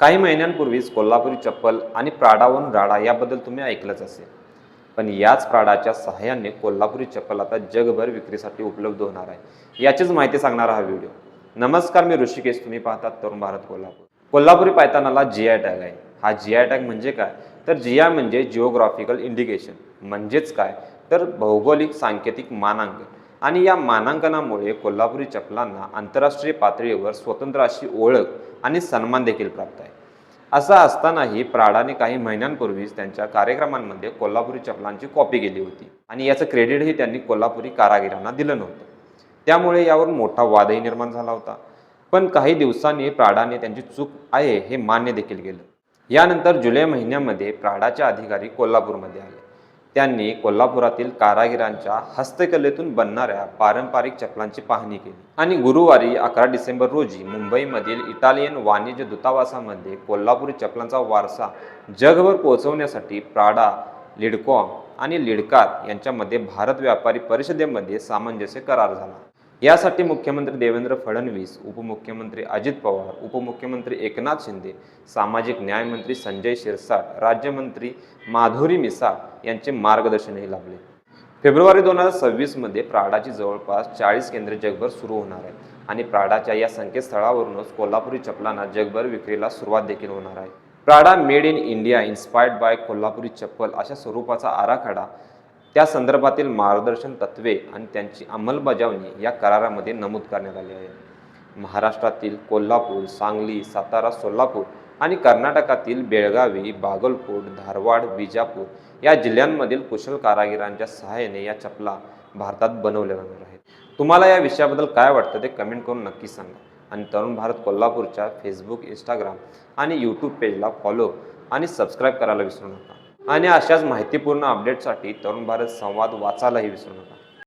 काही महिन्यांपूर्वीच कोल्हापुरी चप्पल आणि प्राडावरून राडा याबद्दल तुम्ही ऐकलंच असेल. पण याच प्राडाच्या सहाय्याने कोल्हापुरी चप्पल आता जगभर विक्रीसाठी उपलब्ध होणार आहे. याचीच माहिती सांगणारा हा व्हिडिओ. नमस्कार मी ऋषिकेश. तुम्ही पाहतात तरुण भारत कोल्हापूर. कोल्हापुरी पायतानाला जी आय टॅग आहे. हा जी आय टॅग म्हणजे काय? तर जी आय म्हणजे जिओग्राफिकल इंडिकेशन म्हणजेच काय? तर भौगोलिक सांकेतिक मानांकन. आणि या मानांकनामुळे कोल्हापुरी चपलांना आंतरराष्ट्रीय पातळीवर स्वतंत्र अशी ओळख आणि सन्मान देखील प्राप्त आहे. असं असतानाही प्राडाने काही महिन्यांपूर्वीच त्यांच्या कार्यक्रमांमध्ये कोल्हापुरी चपलांची कॉपी केली होती आणि याचं क्रेडिटही त्यांनी कोल्हापुरी कारागिरांना दिलं नव्हतं. त्यामुळे यावर मोठा वादही निर्माण झाला होता. पण काही दिवसांनी प्राडाने त्यांची चूक आहे हे मान्य देखील केलं. यानंतर जुलै महिन्यामध्ये प्राडाचे अधिकारी कोल्हापूरमध्ये आले. त्यांनी कोल्हापुरातील कारागिरांच्या हस्तकलेतून बनणाऱ्या पारंपरिक चपलांची पाहणी केली. आणि गुरुवारी अकरा डिसेंबर रोजी मुंबईमधील इटालियन वाणिज्य दूतावासामध्ये कोल्हापुरी चपलांचा वारसा जगभर पोहोचवण्यासाठी प्राडा लिडकॉम आणि लिडकार यांच्यामध्ये भारत व्यापारी परिषदेमध्ये सामंजस्य करार झाला. यासाठी मुख्यमंत्री देवेंद्र फडणवीस उपमुख्यमंत्री अजित पवार उपमुख्यमंत्री एकनाथ शिंदे सामाजिक न्यायमंत्री संजय शिरसाट राज्यमंत्री माधुरी मिसाळ यांचे मार्गदर्शनही लाभले. फेब्रुवारी दोन हजार सव्वीसमध्ये प्राडाची जवळपास चाळीस केंद्रे जगभर सुरू होणार आहेत आणि प्राडाच्या या संकेतस्थळावरूनच कोल्हापुरी चपलांना जगभर विक्रीला सुरुवात देखील होणार आहे. Prada made in India inspired by Kolhapuri chappal अशा स्वरूपाचा आराखडा त्या संदर्भातील मार्गदर्शन तत्वे आणि त्यांची अंमलबजावणी या करारामध्ये नमूद करण्यात आली आहे. महाराष्ट्रातील कोल्हापूर सांगली सातारा सोलापूर आणि कर्नाटकातील बेळगावी बागलकोट धारवाड विजापूर या जिल्ह्यांमधील कुशल कारागिरांच्या सहाय्याने या चपला भारतात बनवल्या जाणार आहेत. तुम्हाला या विषयाबद्दल काय वाटतं ते कमेंट करून नक्की सांगा. आणि तरुण भारत कोल्हापूरच्या फेसबुक इंस्टाग्राम आणि यूट्यूब पेजला फॉलो आणि सबस्क्राईब करायला विसरू नका. आणि अशाच माहितीपूर्ण अपडेटसाठी तरुण भारत संवाद वाचायलाही विसरू नका.